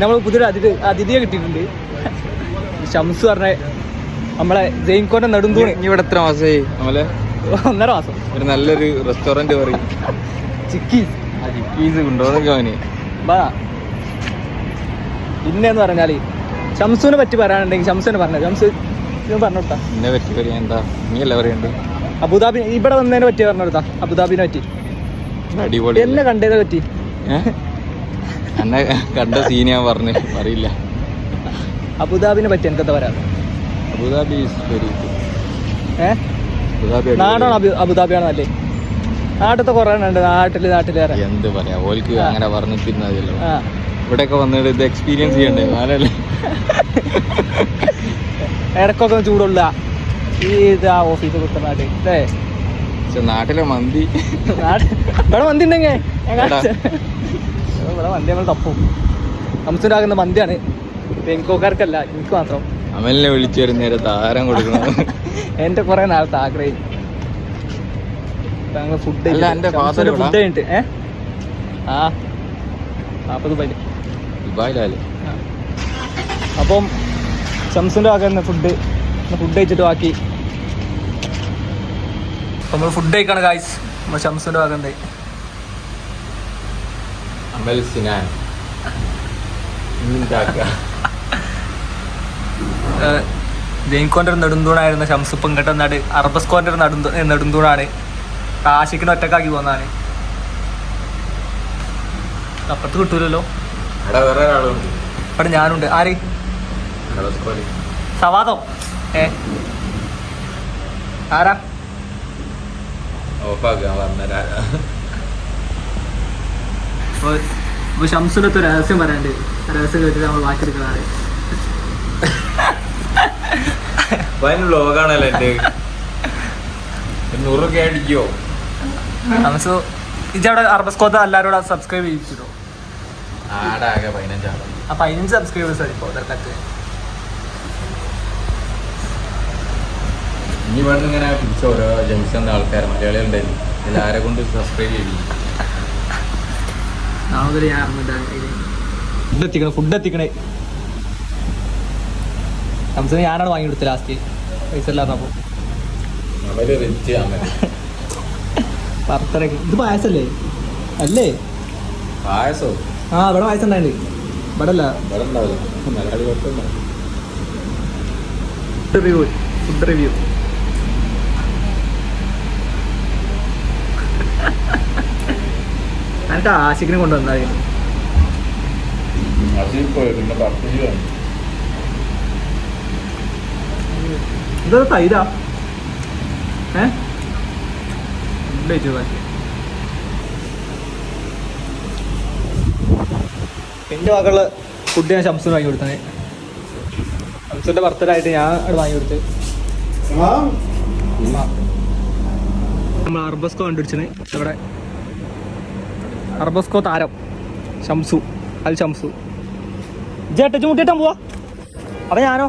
നമ്മൾ പുതിയൊരു അതിഥി അതിഥിയെ കിട്ടിയിട്ടുണ്ട്. ഷംസ് പറഞ്ഞ നമ്മളെ ജെയിൻകോന്റെ നെടുന്തൂണ് ഇവിടെ എത്ര മാസമായി നമ്മളെ? ഒന്നര മാസം. ഒരു നല്ലൊരു റെസ്റ്റോറന്റ് പറയും. ചിക്കീസ്. ആ ചിക്കീസ് കൊണ്ടുപോകുന്നൊക്കെ അവന്. ബാ. പിന്നെന്ന് പറഞ്ഞാൽ ഷംസുവിനെ പറ്റി പറയാനുണ്ടെങ്കിൽ ഷംസുവിനെ പറഞ്ഞത് ഷംസ് പറഞ്ഞോട്ടാ എന്നെ പറ്റി പറയാൻ എന്താ? നീ അല്ല പറയണ്ട്? അബുദാബി ഇവിടെ വന്നതിനെ പറ്റി പറഞ്ഞു കൊടുത്താ അബുദാബിനെ പറ്റി. അടിപൊളി എന്നെ കണ്ടതിനെ പറ്റി. എന്നെ കണ്ട സീൻ ഞാൻ പറഞ്ഞു അറിയില്ല. അബുദാബിനെ പറ്റി എനിക്കത്തെ പറയാ അബുദാബി ഏഹ് നാടാണ് അബു അബുദാബിയാണ് നല്ലേ നാട്ടിലത്തെ കുറേ ഉണ്ട് നാട്ടിൽ നാട്ടിൽ എന്ത് പറയാ ഓൽക്ക് അങ്ങനെ പറഞ്ഞു ആ. ഇവിടെയൊക്കെ വന്നിട്ട് ഇത് എക്സ്പീരിയൻസ് ചെയ്യണ്ടേ? നാലല്ലേ? ഇടക്കൊക്കെ ചൂടുള്ള ഈ ഇത് ഓഫീസ് കുത്തുന്ന നാട്ടിൽ. അല്ലേ? പക്ഷെ നാട്ടിലെ മന്തി. ഇവിടെ മന്തി ഉണ്ടെങ്കിൽ ഇവിടെ മന്തി നമ്മൾ തപ്പും. ഹംസുണ്ടാകുന്ന മന്തിയാണ്. ബെങ്കോക്കാർക്കല്ല എനിക്ക് മാത്രം. അമലിനെ വിളിച്ചു വരും നേരെ താരം കൊടുക്കണം എന്റെ കുറേ നാളത്തെ ആഗ്രഹം. ഞങ്ങൾ ഫുഡ് അല്ല, എന്റെ എവിടാ? ഫുഡ് കഴിഞ്ഞിട്ട് ഏ? ആ നാൽപ്പത് പൈന് ദുബായിലല്ലേ അപ്പം ഷംസിന്റെ ആക്കുന്ന ഫുഡ് ഫുഡ് കഴിച്ചിട്ട് ബാക്കി. നമ്മൾ ഫുഡ് കഴിക്കാണ് കായ്സ് നമ്മൾ ഷംസിന്റെ ആക്കുന്നത് അമൽ സിനാൻ ജെയിൻകോന്റെ നെടുന്തൂണായിരുന്ന. ഷംസ് ഇപ്പം ഇങ്ങോട്ട് നട് അർബസ്കോന്റെ നെടുന്തൂ നെടുന്തൂണാണ്. കാശിക്കിന് ഒറ്റക്കാക്കി പോന്നാണ്. അപ്പുറത്ത് കിട്ടൂലല്ലോ. അവിടെ ഞാനുണ്ട്. ആര്? സവാദോ? ഏ ആരാ? പറഞ്ഞ അപ്പോൾ ഇപ്പോൾ ഷംസിനൊക്കെ ഒരു രഹസ്യം പറയാണ്ട് രഹസ്യം കേട്ടിട്ട് നമ്മൾ വ്ലോഗാണല്ലോ എന്റെ നൂറൊക്കെ അടിക്കോ? ഷംസ് ഇജവിടെ അർബസ്കോത്ത് എല്ലാവരോടും സബ്സ്ക്രൈബ് ചെയ്യിച്ചിട്ടോ? ആടാകെ പതിനഞ്ചാണ് ആ പതിനഞ്ച് സബ്സ്ക്രൈബേഴ്സ് ഇനി ഇങ്ങനെ പിടിച്ച ഓരോ ജംഗ്ഷൻ ആൾക്കാർ മലയാളികളുണ്ടായിരുന്നു. ഇതിൽ ആരെ കൊണ്ട് സബ്സ്ക്രൈബ് ചെയ്യും. നാളെ ഞാൻ ഫുഡ് എത്തിക്കണേ ഫുഡ് എത്തിക്കണേ ഷംസിന് ഞാനാണ് വാങ്ങി കൊടുത്തത് ലാസ്റ്റ് പൈസ ഇല്ലാത്തപ്പോ. പുറത്തിറങ്ങി ഇത് പായസല്ലേ? അല്ലേ? പായസോ? ആ ഇവിടെ പായസം ഉണ്ടായിട്ടുണ്ട് ഇവിടെ അല്ല ഇവിടെ ഉണ്ടാവില്ല റിവ്യൂ ഫുഡ് റിവ്യൂ എന്നിട്ട് ആശിക്കിനെ കൊണ്ടുവന്നാൽ ഇതൊരു തൈരാ. ഏ? ബാക്കി എന്റെ മക്കൾ ഫുഡ് ഞാൻ ശംസിന് വാങ്ങി കൊടുത്തേ. ശംസിന്റെ ബർത്ത്ഡേ ആയിട്ട് ഞാൻ അവിടെ വാങ്ങി കൊടുത്ത്. നമ്മൾ അർബസ്കോ കണ്ടുപിടിച്ചത് ഇവിടെ അർബസ്കോ താരം. ഷംസു അൽ ഷംസു ജേട്ട മുട്ടിയിട്ടാൻ പോവാ. അപ്പൊ ഞാനോ?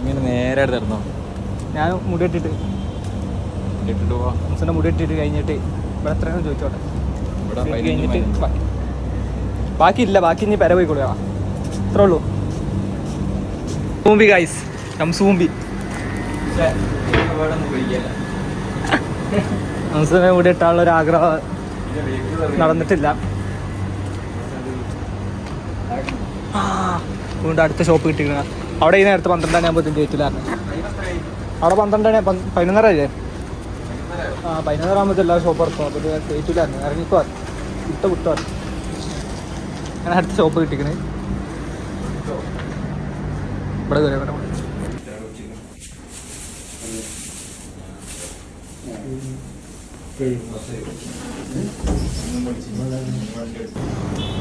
ഇങ്ങനെ നേരെ തരുന്നോ ഞാൻ മുടി ഇട്ടിട്ട് ഇട്ടിട്ട് പോവാ. മുടി ഇട്ടിട്ട് കഴിഞ്ഞിട്ട് ഇവിടെ എത്ര ചോദിച്ചോട്ടെ? ബാക്കിയില്ല കഴിഞ്ഞിട്ട് ബാക്കി ഇല്ല ബാക്കി ഇനി പെര പോയി കൊടുക്കുക അത്രേ ഉള്ളൂ. കൂമ്പി ഗൈസ് ഷംസൂമ്പി ഇവിടെ ഒന്നും കൂടി ഇട്ടാനുള്ള ഒരു ആഗ്രഹം. നടന്നിട്ടില്ല. അതുകൊണ്ട് അടുത്ത ഷോപ്പ് കിട്ടിക്കണം അവിടെ ഈ നേരത്തെ പന്ത്രണ്ടാം ഞാൻ പോയി ഡേറ്റിലായിരുന്നു അവിടെ പന്ത്രണ്ടാണ് പതിനൊന്നര അല്ലേ? ആ പതിനൊന്നര ആകുമ്പോൾ എല്ലാ ഷോപ്പ് ഇറക്കും. അപ്പോൾ ഡേറ്റിലായിരുന്നു ഇറങ്ങിക്കോ. വിട്ട വിട്ടോ. ഞാൻ അടുത്ത ഷോപ്പ് കിട്ടിക്കണേ ഇവിടെ കയറി ഇവിടെ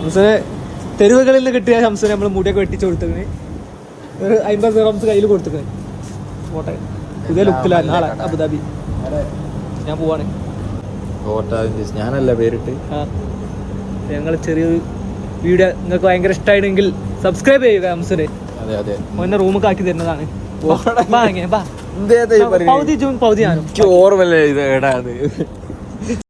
ഹംസനെ തെരുവുകളിൽ നിന്ന് കിട്ടിയ ഹംസനെ നമ്മൾ മുടിയൊക്കെ വെട്ടിച്ച് കൊടുത്തതിന് ഒരു അമ്പത് റംസ് കയ്യിൽ കൊടുത്തത് പോട്ടെ. പുതിയ ലുക്കിലാണ് നാളെ അബുദാബി. ഞാൻ പോവാണ്. ഞാനല്ല പേരിട്ട്? ഞങ്ങൾ ചെറിയൊരു വീഡിയോ നിങ്ങൾക്ക് ഭയങ്കര ഇഷ്ടമായിരുന്നെങ്കിൽ സബ്സ്ക്രൈബ് ചെയ്യുക ഹംസനെ. അതെ അതെ. മോനെ റൂമൊക്കെ ആക്കി തരുന്നതാണ്? പൗതി ജൂൺ പൗതി ഞാനും ഓർമ്മല്ലേ ഇത് ഏടാ